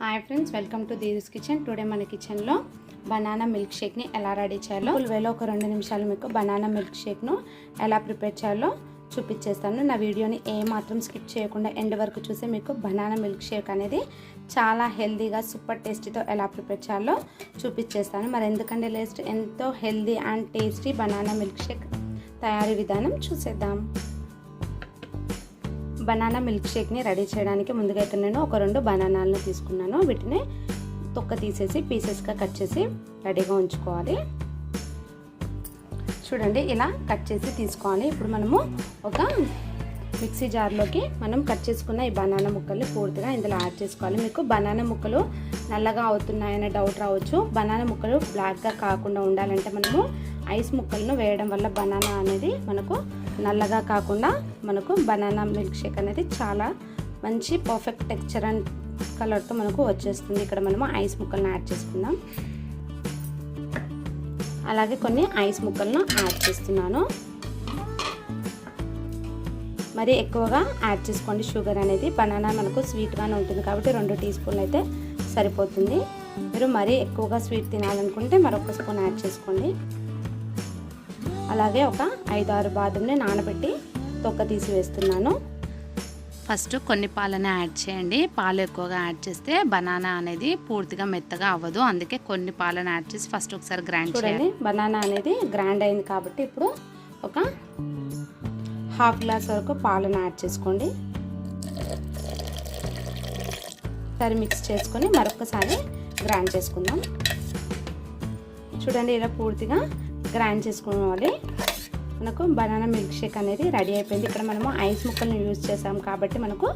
Hi friends welcome to Didi's kitchen. Today మన కిచెన్లో banana milk షేక్ని ఎలా రెడీ చేయాలో ఫుల్ వేలో ఒక రెండు నిమిషాలు మీకు బనానా మిల్క్ షేక్ను ఎలా ప్రిపేర్ చేయాలో చూపించేస్తాను. నా వీడియోని ఏ మాత్రం స్కిప్ చేయకుండా ఎండ్ వరకు చూసి మీకు బనానా మిల్క్ షేక్ అనేది చాలా హెల్దీగా సూపర్ టేస్టీతో ఎలా ప్రిపేర్ చేయాలో చూపించేస్తాను. మరి ఎందుకంటే లేస్ట్ ఎంతో healthy and tasty banana milk shake తయారీ విధానం చూసేద్దాం. బనానా మిల్క్ షేక్ని రెడీ చేయడానికి ముందుగా అయితే నేను ఒక రెండు బనానాలను తీసుకున్నాను. వీటిని తొక్క తీసేసి పీసెస్గా కట్ చేసి రెడీగా ఉంచుకోవాలి. చూడండి ఇలా కట్ చేసి తీసుకోవాలి. ఇప్పుడు మనము ఒక మిక్సీ జార్లోకి మనం కట్ చేసుకున్న ఈ బనానా ముక్కల్ని పూర్తిగా ఇందులో యాడ్ చేసుకోవాలి. మీకు బనానా ముక్కలు నల్లగా అవుతున్నాయనే డౌట్ రావచ్చు. బనానా ముక్కలు బ్లాక్గా కాకుండా ఉండాలంటే మనము ఐస్ ముక్కలను వేయడం వల్ల బనానా అనేది మనకు నల్లగా కాకుండా మనకు బనానా మిల్క్ షేక్ అనేది చాలా మంచి పర్ఫెక్ట్ టెక్చర్ అండ్ కలర్తో మనకు వచ్చేస్తుంది. ఇక్కడ మనము ఐస్ ముక్కలను యాడ్ చేసుకుందాం. అలాగే కొన్ని ఐస్ ముక్కలను యాడ్ చేస్తున్నాను. మరి ఎక్కువగా యాడ్ చేసుకోండి. షుగర్ అనేది బనానా మనకు స్వీట్గానే ఉంటుంది కాబట్టి రెండు టీ స్పూన్లు అయితే సరిపోతుంది. మీరు మరీ ఎక్కువగా స్వీట్ తినాలనుకుంటే మరొక స్పూన్ యాడ్ చేసుకోండి. అలాగే ఒక ఐదు ఆరు బాదంని నానబెట్టి తొక్క తీసి వేస్తున్నాను. ఫస్ట్ కొన్ని పాలను యాడ్ చేయండి. పాలు ఎక్కువగా యాడ్ చేస్తే బనానా అనేది పూర్తిగా మెత్తగా అవ్వదు. అందుకే కొన్ని పాలను యాడ్ చేసి ఫస్ట్ ఒకసారి గ్రైండ్ చేయండి బనానా అనేది గ్రైండ్ అయింది కాబట్టి ఇప్పుడు ఒక హాఫ్ గ్లాస్ వరకు పాలను యాడ్ చేసుకోండి. సరే మిక్స్ చేసుకొని మరొకసారి గ్రైండ్ చేసుకుందాం. చూడండి ఇలా పూర్తిగా గ్రైండ్ చేసుకోవాలి మనకు బనానా మిల్క్ షేక్ అనేది రెడీ అయిపోయింది. ఇక్కడ మనము ఐస్ ముక్కలను యూజ్ చేసాం కాబట్టి మనకు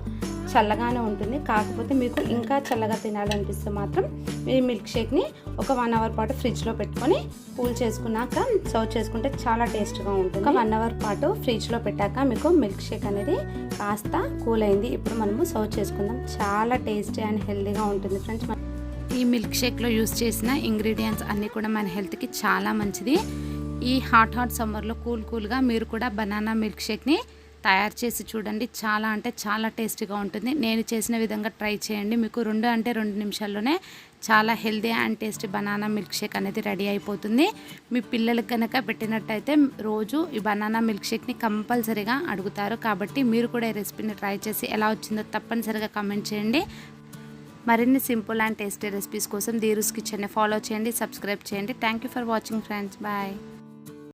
చల్లగానే ఉంటుంది. కాకపోతే మీకు ఇంకా చల్లగా తినాలనిపిస్తే మాత్రం ఈ మిల్క్ షేక్ని ఒక వన్ అవర్ పాటు ఫ్రిడ్జ్లో పెట్టుకొని కూల్ చేసుకున్నాక సర్వ్ చేసుకుంటే చాలా టేస్ట్గా ఉంటుంది. ఒక వన్ అవర్ పాటు ఫ్రిడ్జ్లో పెట్టాక మీకు మిల్క్ షేక్ అనేది కాస్త కూల్ అయింది. ఇప్పుడు మనము సర్వ్ చేసుకుందాం. చాలా టేస్టీ అండ్ హెల్దీగా ఉంటుంది ఫ్రెండ్స్ ఈ మిల్క్ షేక్లో యూస్ చేసిన ఇంగ్రీడియంట్స్ అన్నీ కూడా మన హెల్త్కి చాలా మంచిది. ఈ హాట్ హాట్ సమ్మర్లో కూల్ కూల్గా మీరు కూడా బనానా మిల్క్ షేక్ని తయారు చేసి చూడండి. చాలా అంటే చాలా టేస్టీగా ఉంటుంది. నేను చేసిన విధంగా ట్రై చేయండి. మీకు రెండు అంటే రెండు నిమిషాల్లోనే చాలా healthy and tasty banana milk shake అనేది రెడీ అయిపోతుంది. మీ పిల్లలకు కనుక పెట్టినట్టయితే రోజు ఈ బనానా మిల్క్ షేక్ని కంపల్సరీగా అడుగుతారు. కాబట్టి మీరు కూడా ఈ రెసిపీని ట్రై చేసి ఎలా వచ్చిందో తప్పనిసరిగా కమెంట్ చేయండి. మరిన్ని సింపుల్ అండ్ టేస్టీ రెసిపీస్ కోసం దీరుస్ కిచెన్ని ఫాలో చేయండి సబ్స్క్రైబ్ చేయండి. Thank you for watching friends bye